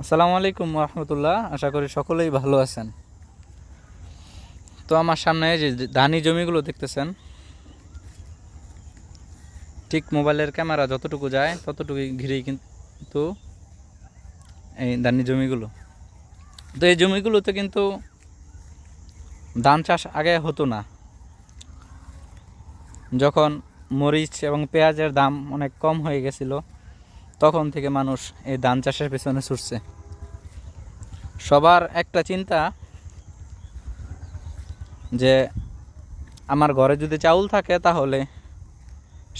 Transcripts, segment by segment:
আসসালামু আলাইকুম রহমতুল্লাহ আশা করি সকলেই ভালো আছেন। তো আমার সামনে যে ধানি জমিগুলো দেখতেছেন, ঠিক মোবাইলের ক্যামেরা যতটুকু যায় ততটুকু ঘিরেই কিন্তু এই ধানি জমিগুলো। তো এই জমিগুলোতে কিন্তু ধান চাষ আগে হতো না। যখন মরিচ এবং পেঁয়াজের দাম অনেক কম হয়ে গেছিল তখন থেকে মানুষ এই ধান চাষের পেছনে ছুটছে। সবার একটা চিন্তা যে আমার ঘরে যদি চাউল থাকে তাহলে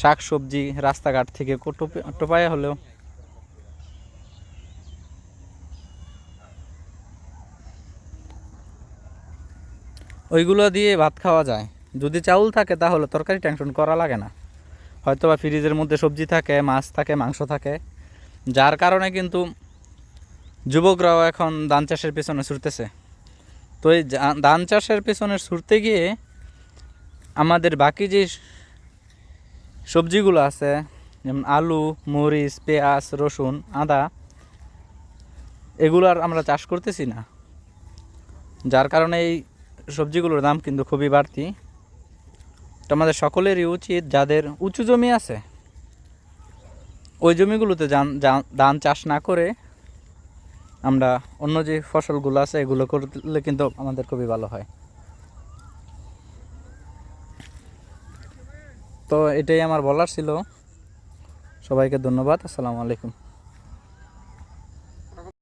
শাক সবজি রাস্তাঘাট থেকে টোপে টোপায় হলেও ওইগুলো দিয়ে ভাত খাওয়া যায়। যদি চাউল থাকে তাহলে তরকারি টেনশন করা লাগে না। হয়তো বা ফ্রিজের মধ্যে সবজি থাকে, মাছ থাকে, মাংস থাকে। যার কারণে কিন্তু যুবকরাও এখন ধান চাষের পেছনে ছুটতেছে। তো এই ধান চাষের পেছনে ছুটতে গিয়ে আমাদের বাকি যে সবজিগুলো আছে, যেমন আলু, মরিচ, পেঁয়াজ, রসুন, আদা এগুলো আর আমরা চাষ করতেছি না। যার কারণে এই সবজিগুলোর দাম কিন্তু খুবই বাড়তি। তো আমাদের সকলেরই উচিত যাদের উঁচু জমি আছে, ওই জমিগুলোতে ধান চাষ না করে আমরা অন্য যে ফসলগুলো আছে এগুলো করলে কিন্তু আমাদের খুবই ভালো হয়। তো এটাই আমার বলার ছিল। সবাইকে ধন্যবাদ। আসসালামু আলাইকুম।